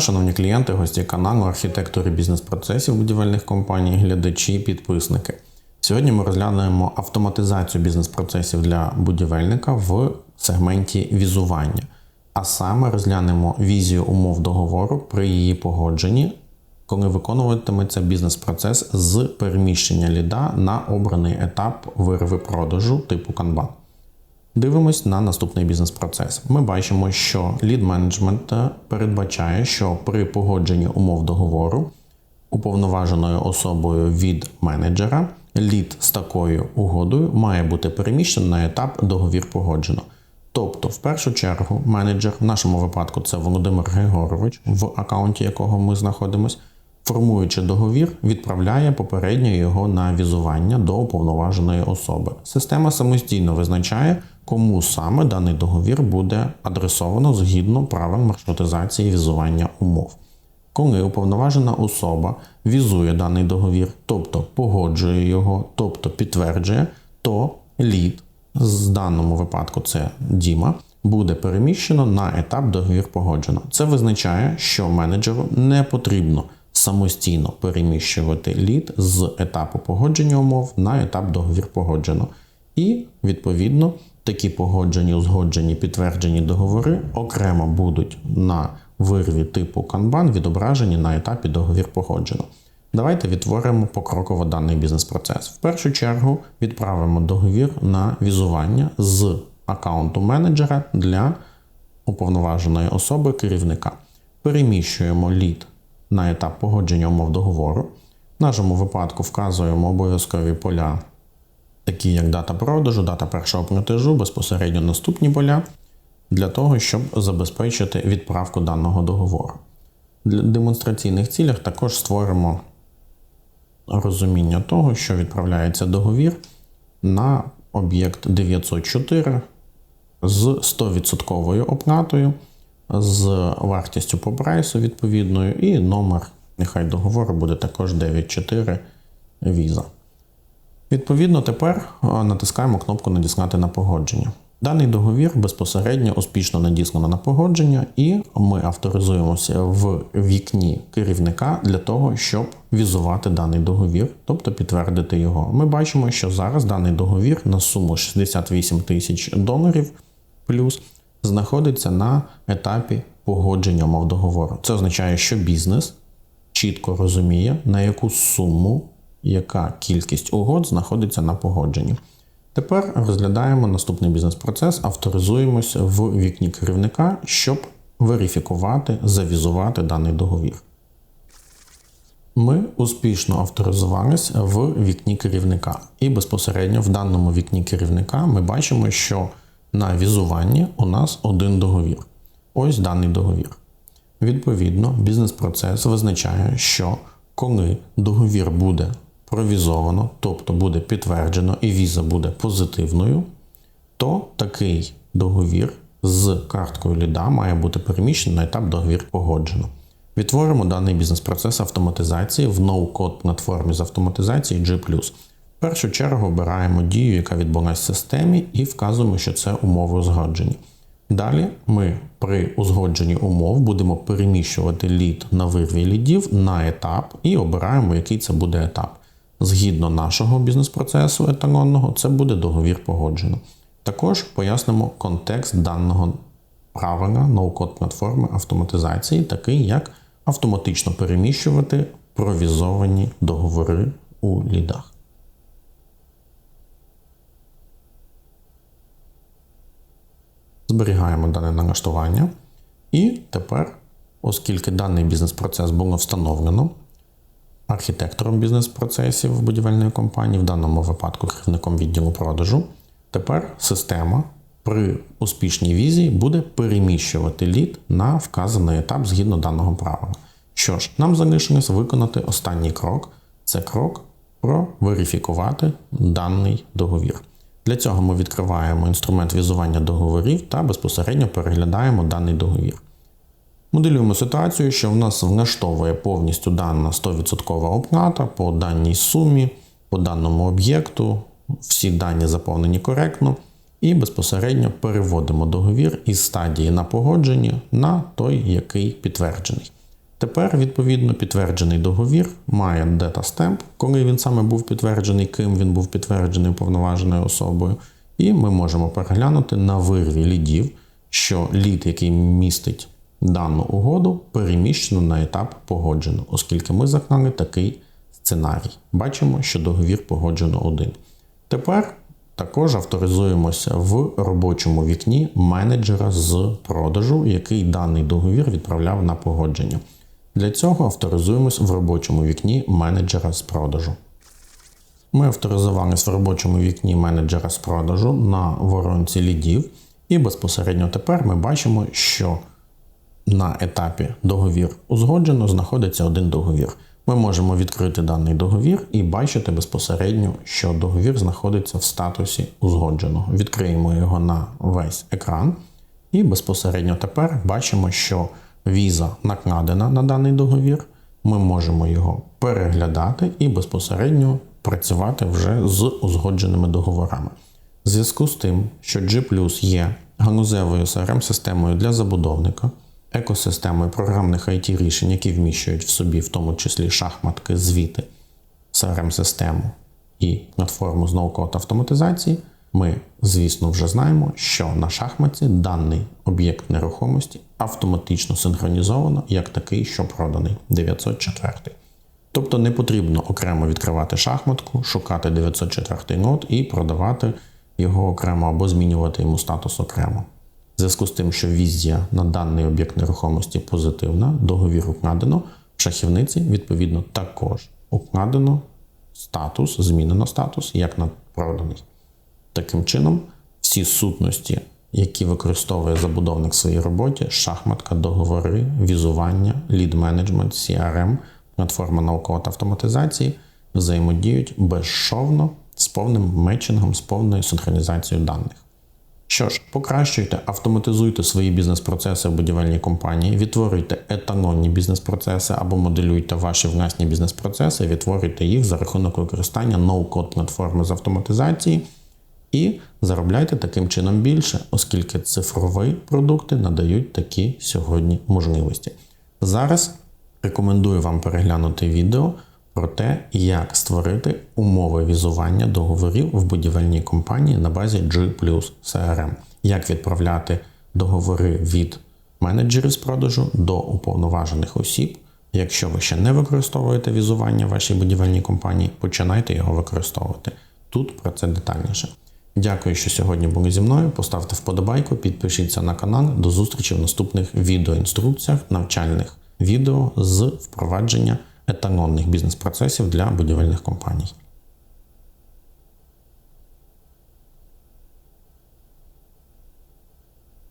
шановні клієнти, гості каналу, архітектори бізнес-процесів будівельних компаній, глядачі, підписники. Сьогодні ми розглянемо автоматизацію бізнес-процесів для будівельника в сегменті візування, а саме розглянемо візію умов договору при її погодженні, коли виконуватиметься бізнес-процес з переміщення ліда на обраний етап вирови продажу типу Kanban. Дивимось на наступний бізнес-процес. Ми бачимо, що лід менеджмент передбачає, що при погодженні умов договору уповноваженою особою від менеджера лід з такою угодою має бути переміщений на етап договір погоджено. Тобто, в першу чергу, менеджер, в нашому випадку це Володимир Григорович, в аккаунті якого ми знаходимося, формуючи договір, відправляє попередньо його на візування до уповноваженої особи. Система самостійно визначає, кому саме даний договір буде адресовано згідно правил маршрутизації візування умов. Коли уповноважена особа візує даний договір, тобто погоджує його, тобто підтверджує, то лід, з даному випадку це Діма, буде переміщено на етап договір погоджено. Це визначає, що менеджеру не потрібно самостійно переміщувати лід з етапу погодження умов на етап договір погоджено. І, відповідно, такі погоджені, узгоджені, підтверджені договори окремо будуть на вирві типу Kanban відображені на етапі договір погоджено. Давайте відтворимо покроково даний бізнес-процес. В першу чергу відправимо договір на візування з аккаунту менеджера для уповноваженої особи керівника. Переміщуємо лід на етап погодження умов договору. В нашому випадку вказуємо обов'язкові поля, такі як дата продажу, дата першого платежу, безпосередньо наступні поля, для того, щоб забезпечити відправку даного договору. Для демонстраційних цілях також створимо розуміння того, що відправляється договір на об'єкт 904 з 100% оплатою, з вартістю по прайсу відповідною, і номер, нехай договору буде також 94 віза. Відповідно, тепер натискаємо кнопку Надіслати на погодження. Даний договір безпосередньо успішно надіслано на погодження, і ми авторизуємося в вікні керівника для того, щоб візувати даний договір, тобто підтвердити його. Ми бачимо, що зараз даний договір на суму 68 тисяч доларів плюс знаходиться на етапі погодження умов договору. Це означає, що бізнес чітко розуміє, на яку суму, яка кількість угод знаходиться на погодженні. Тепер розглядаємо наступний бізнес-процес, авторизуємося в вікні керівника, щоб верифікувати, завізувати даний договір. Ми успішно авторизувалися в вікні керівника. І безпосередньо в даному вікні керівника ми бачимо, що на візуванні у нас один договір. Ось даний договір. Відповідно, бізнес-процес визначає, що коли договір буде провізовано, тобто буде підтверджено і віза буде позитивною, то такий договір з карткою ліда має бути переміщений на етап договір погоджено. Відтворимо даний бізнес-процес автоматизації в ноу-код платформі з автоматизації G. Першу чергу обираємо дію, яка відбулася в системі, і вказуємо, що це умови узгоджені. Далі ми при узгодженні умов будемо переміщувати лід на вирві лідів на етап і обираємо, який це буде етап. Згідно нашого бізнес-процесу еталонного, це буде договір погоджено. Також пояснимо контекст даного правила ноу-код платформи автоматизації, такий як автоматично переміщувати провізовані договори у лідах. Зберігаємо дане налаштування. І тепер, оскільки даний бізнес-процес було встановлено, архітектором бізнес-процесів будівельної компанії, в даному випадку керівником відділу продажу. Тепер система при успішній візії буде переміщувати лід на вказаний етап згідно даного правила. Що ж, нам залишилось виконати останній крок це крок проверифікувати даний договір. Для цього ми відкриваємо інструмент візування договорів та безпосередньо переглядаємо даний договір. Моделюємо ситуацію, що в нас влаштовує повністю дана 100% оплата по даній сумі, по даному об'єкту, всі дані заповнені коректно, і безпосередньо переводимо договір із стадії на погодження на той, який підтверджений. Тепер, відповідно, підтверджений договір має data stamp, коли він саме був підтверджений, ким він був підтверджений уповноваженою особою. І ми можемо переглянути на вирві лідів, що лід, який містить дану угоду, переміщено на етап погоджено, оскільки ми заклали такий сценарій. Бачимо, що договір погоджено один. Тепер також авторизуємося в робочому вікні менеджера з продажу, який даний договір відправляв на погодження. Для цього авторизуємось в робочому вікні менеджера з продажу. Ми авторизувалися в робочому вікні менеджера з продажу на воронці лідів, і безпосередньо тепер ми бачимо, що на етапі договір узгоджено знаходиться один договір. Ми можемо відкрити даний договір і бачити безпосередньо, що договір знаходиться в статусі узгодженого. Відкриємо його на весь екран, і безпосередньо тепер бачимо, що віза накладена на даний договір. Ми можемо його переглядати і безпосередньо працювати вже з узгодженими договорами. В зв'язку з тим, що G є ганузевою CRM-системою для забудовника, екосистемою програмних IT рішень, які вміщують в собі, в тому числі шахматки, звіти, CRM-систему і платформу з ноу-код автоматизації, ми, звісно, вже знаємо, що на шахматці даний об'єкт нерухомості автоматично синхронізовано як такий, що проданий 904. Тобто не потрібно окремо відкривати шахматку, шукати 904 нод і продавати його окремо або змінювати йому статус окремо. В зв'язку з тим, що візія на даний об'єкт нерухомості позитивна, договір укладено, в шахівниці, відповідно, також укладено статус, змінено статус як на проданий. Таким чином, всі сутності, які використовує забудовник в своїй роботі, шахматка, договори, візування, лід-менеджмент, CRM, платформа наукової автоматизації, взаємодіють безшовно з повним мечингом, з повною синхронізацією даних. Що ж, покращуйте, автоматизуйте свої бізнес-процеси в будівельній компанії, відтворюйте етанонні бізнес-процеси або моделюйте ваші власні бізнес-процеси, відтворюйте їх за рахунок використання ноу-код платформи з автоматизації і заробляйте таким чином більше, оскільки цифрові продукти надають такі сьогодні можливості. Зараз рекомендую вам переглянути відео про те, як створити умови візування договорів в будівельній компанії на базі G CRM, як відправляти договори від менеджерів з продажу до уповноважених осіб. Якщо ви ще не використовуєте візування в вашій будівельній компанії, починайте його використовувати. Тут про це детальніше. Дякую, що сьогодні були зі мною. Поставте вподобайку, підпишіться на канал. До зустрічі в наступних відеоінструкціях, навчальних відео з впровадження етанонних бізнес-процесів для будівельних компаній.